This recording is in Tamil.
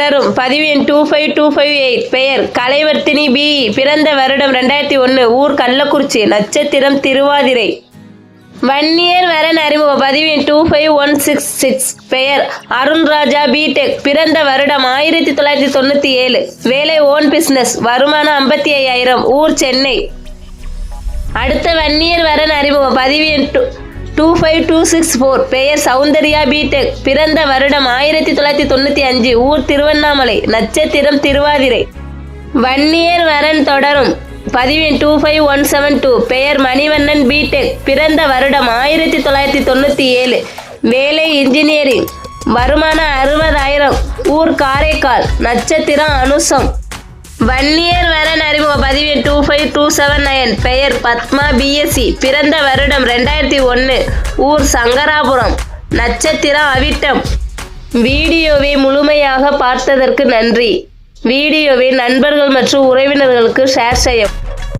தொடரும். பதிவு எண் two five two five eight பெயர் கலைவர்த்தினி பி. பிறந்த வருடம் ரெண்டாயிரத்தி ஒன்று ஊர் கள்ளக்குறிச்சி. நட்சத்திரம் திருவாதிரை. வன்னியர் வரன் அறிமுகம். பதிவு எண் two five one six six பெயர் அருண்ராஜா பிடெக் பிறந்த வருடம் ஆயிரத்தி தொள்ளாயிரத்தி தொண்ணூற்றி ஏழு. வேலை ஓன் பிஸ்னஸ் வருமானம் ஐம்பத்தி ஐயாயிரம். ஊர் சென்னை. அடுத்த வன்னியர் வரன் அறிமுகம். பதிவு எண் two two five two six four பெயர் சௌந்தர்யா பிடெக் பிறந்த வருடம் ஆயிரத்தி தொள்ளாயிரத்தி தொண்ணூற்றி அஞ்சு. ஊர் திருவண்ணாமலை. நட்சத்திரம் திருவாதிரை. வன்னியர் வரன் தொடரும். பதிவின் two five one seven two பெயர் மணிவண்ணன் பிடெக் பிறந்த வருடம் ஆயிரத்தி தொள்ளாயிரத்தி தொண்ணூற்றி ஏழு. வேலை இன்ஜினியரிங் வருமானம் அறுபதாயிரம். ஊர் காரைக்கால். நட்சத்திரம் அனுசம். வன்னியர் வரன் அறிமுக பதிவு டூ செவன் நைன் பெயர் பத்மா பிஎஸ்சி பிறந்த வருடம் ரெண்டாயிரத்தி ஒன்று ஊர் சங்கராபுரம். நட்சத்திரம் அவிட்டம். வீடியோவை முழுமையாக பார்த்ததற்கு நன்றி. வீடியோவை நண்பர்கள் மற்றும் உறவினர்களுக்கு ஷேர் செய்யவும்.